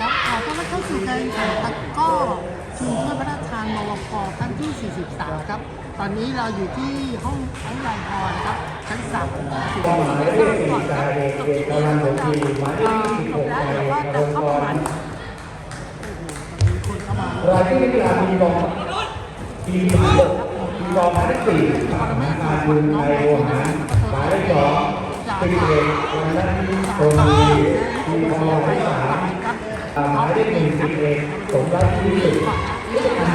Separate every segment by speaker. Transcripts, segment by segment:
Speaker 1: ครับขอต้อนรับเข้าสู่การแข่งขันตะกร้อชิงถ้วยพระราชทานมวกครั้งที่ 43 ครับ ตอนนี้เราอยู่ที่ห้องไอซ์ไลน์ฮอลล์นะครับ ชั้นสามสุด
Speaker 2: หมายเลขสี่
Speaker 1: ก่อนครับ
Speaker 2: เอกเอกกำลังผมทีหมายเลขสิบหก
Speaker 1: แล้ว
Speaker 2: นาย
Speaker 1: เดี๋ยวว่าจะเข้าประมาณมีคนเข้ามารา
Speaker 2: ยที่นักกีฬาทีบอลทีมหกทีบอลหมายเลขสี่มาบุญไทยโวหารหมายเลขสองสิบเอกวันนั้นโตมีทีมบอลหมายเลขสาม หมายเลขหนึ่งสิบเอกสมรักที่สุด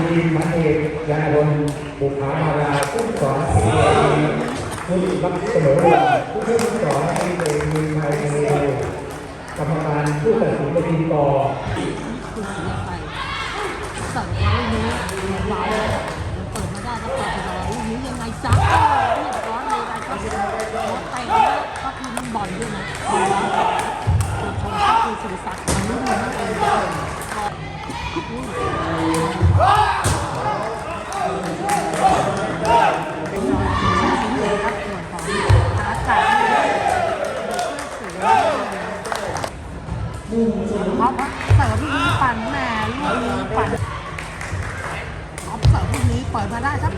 Speaker 2: ทีมหมายเอกยานนบุภามาราผู้สอนทีมผู้รักเสมอผู้ช่วยผู้สอนทีมเอกมีไทยในเรากรรมการผู้ตัดสินเป็นทีมต่อ
Speaker 1: คือเสียไปสั่งเขาลู เปิดมาได้ครับ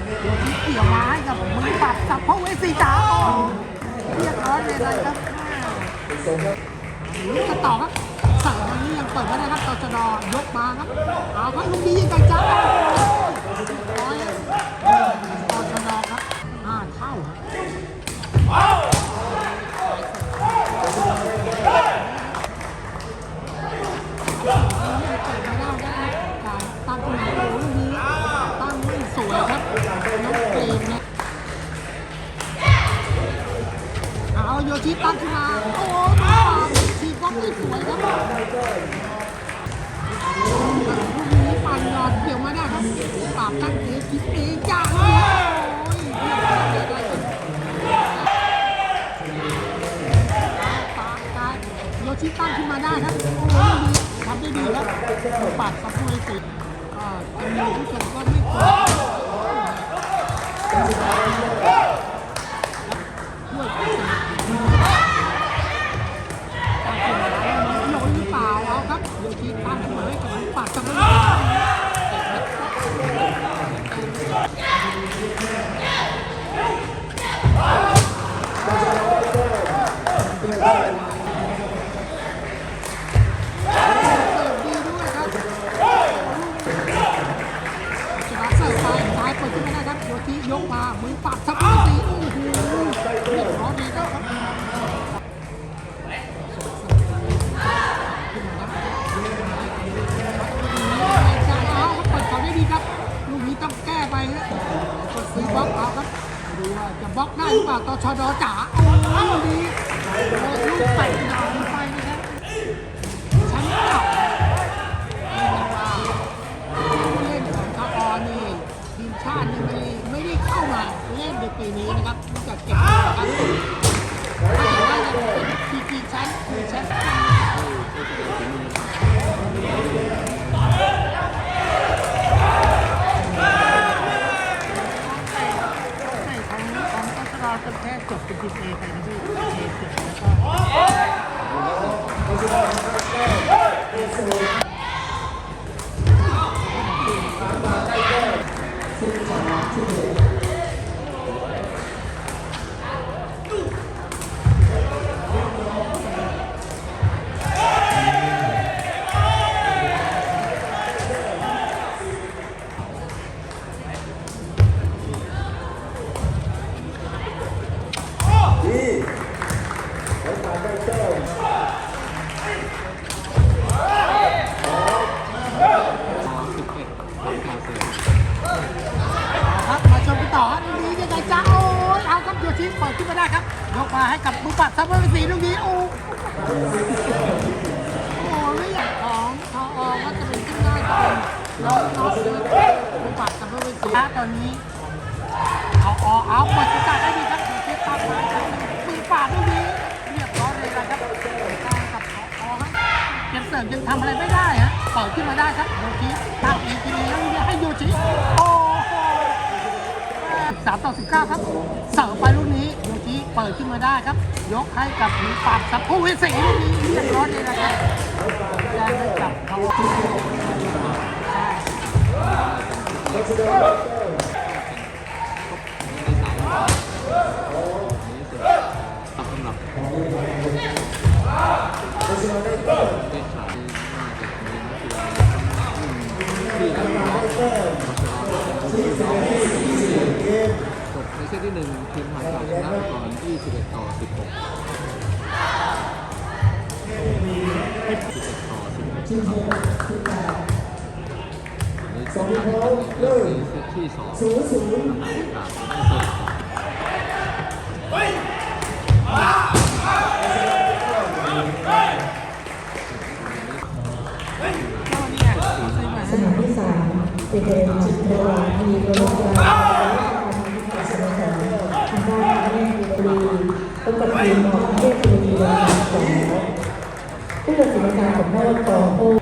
Speaker 1: เกี่ยวไม้กับมือปัดสับพ่อเวสีจ๋าเรียบร้อยเลยนะครับหรือจะต่อครับเสิร์ฟวันนี้ยังเปิดไม่ได้ครับตจดยกมาครับเอาครับลูกนี้ยิงไกลจ้า ตั้งเอคิดเองจ้าโอ้ยปากตายโยชิตั้งขึ้นมาได้ครับโอ้โหลูกนี้ทำได้ดีครับปาดสับเวสิก็จำนวผู้ชมก็ไม่ควรด้ว ได้หรื ค่จบเป็นทีมเอไปนะ มาให้กับมือปัดซับเบอร์สีลูกนี้โอ้โหไม่อยของทออก็จะเป็นขึ้นได้ตอนน้องน้องมือปัดซับเบอร์สีตอนนี้เอาอเอาเปิดขึ้นได้ดีครับโยชิตั้งมามือปัดลูกนี้เรียบร้อยเลยนะครับตั้งกับทออฮะยังเสริมยังทำอะไรไม่ได้ฮะเปิดขึ้นมาได้ครับโยชิตั้งเองทีนี้แล้วให้โยชิโอ้โหสามต่อสิบเก้าครับเสิร์ฟไปลูกนี้ เปิดขึ้นมาได้ครับ ยกให้กับหมีปากสับผู้วิสิงห์นี้เรียร้อนเลยนะครับได้กับ
Speaker 3: เขาสำหรับ ที่หนึ่งทีมหายจากชนะไปก่อน21 ต่อ 16 11ต่อ16ในเซตที่สองศูนย์ศูนย์หายจากไม่เสร็จ
Speaker 1: ก็เนี่ยซื้อมา
Speaker 4: สนามที่สามเป็นเกมระว่างทีโรงพยาบาล รีพบกับทีมของเทพบุรีวันสองผู้ตัดสินการของพ่อต่อโอ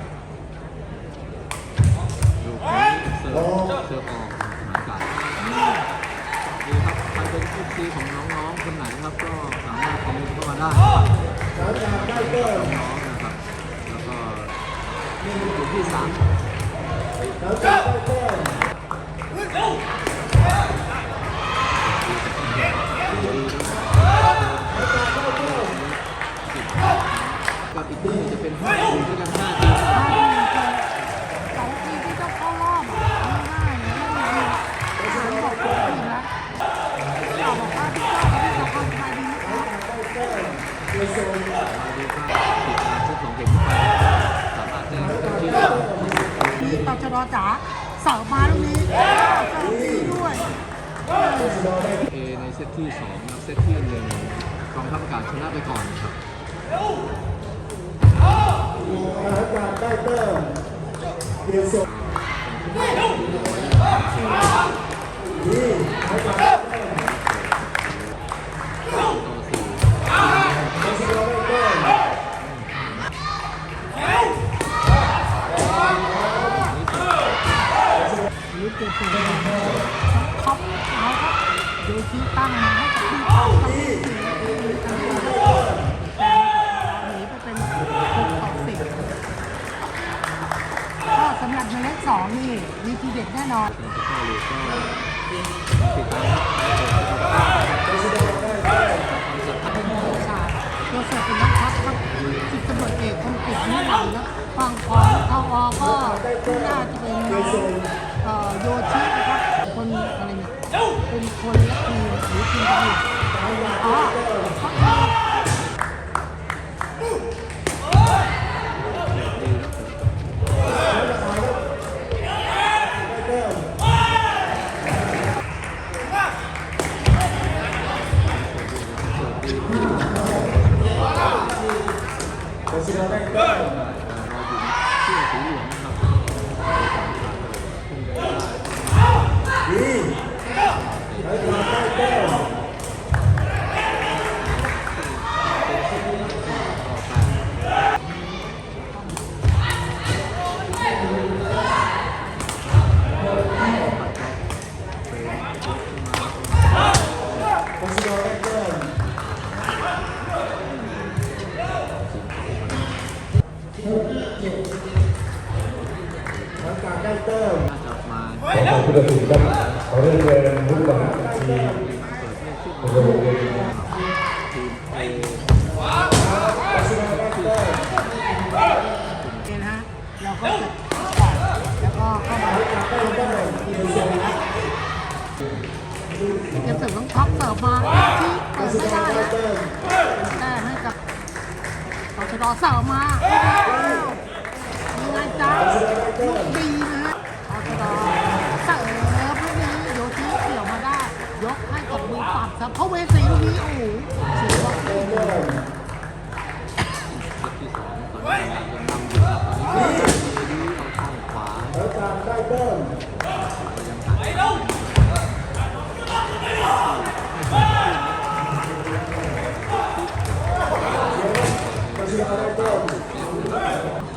Speaker 3: เอในเซตที่
Speaker 1: 2แล้วเซ
Speaker 3: ตที่หนึ่งกองทัพอากาศชนะไปก่อนครับอา
Speaker 1: กาศได้เติมเดียวส่งนี่ให้การำหรับเมล็ดสองนี่มีทีเด็ดแน่นอน
Speaker 3: ตัว
Speaker 1: เสือเป็นนักพักครับสิบตำรวจเอกคมกิจนิรันดร์แล้วฝั่งของทอก็น่าจะเป็นโยชินะครับคน เสื้
Speaker 3: อสีเหลืองนะครับน่าจะมา
Speaker 2: ขอผู้ตัดสินครับขอเรียนเชิญผู้บริหารทีม
Speaker 3: เปิดให้ชุด
Speaker 2: โรงเรียน
Speaker 3: เอ
Speaker 1: เนี่ยนะฮะเราก็จะก่อนแล้วก็เข้ามาทีมเสือนะเกมเสิร์ฟต้องท็อปเสิร์ฟมาที่เปิดไม่ได้นะแต้มให้กับตชดเสิร์ฟมายังไงจ้าลูกดี ครับเพราเวสีลูกนี้โอ้โหถือว่าดี
Speaker 3: เซตที่สองตอนนี้ยังนำอยู่ครับตอนนี้เอาช่องขวายังหา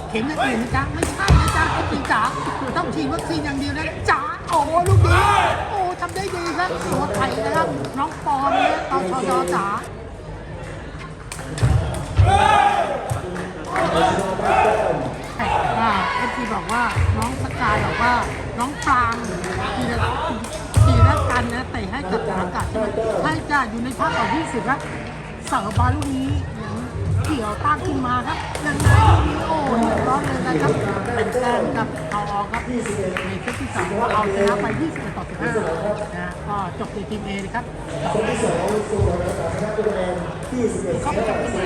Speaker 1: เข็มอย่างอื่นนะจ๊ะไม่ใช่นะจ๊ะ จ๋าต้องฉีดวัคซีนอย่างเดียวนะจ๋าโอ้ลูกนี้โอ้ทำได้ดีครับตัวไทยนะครับน้องปอนนะตชดจ๋าอ่าเอฟซีบอกว่าน้องสกายบอกว่าน้องปรางทีละทีละกันนะเตะให้กับอากาศใช่ไหมให้จ้าอยู่ในภาคต่อที่สิบครับเสิร์ฟบอลลูกนี้ กี่ยวตั้งขึ้นมาครับยังไงลูกนี้อเลยนะครับเป็นแซงกับเอาออกครับในเซตที่สามว่าเอาชนะไป21ต่อ15นะก็จบในทีมเอนะครับเขาไปจบที่ไหน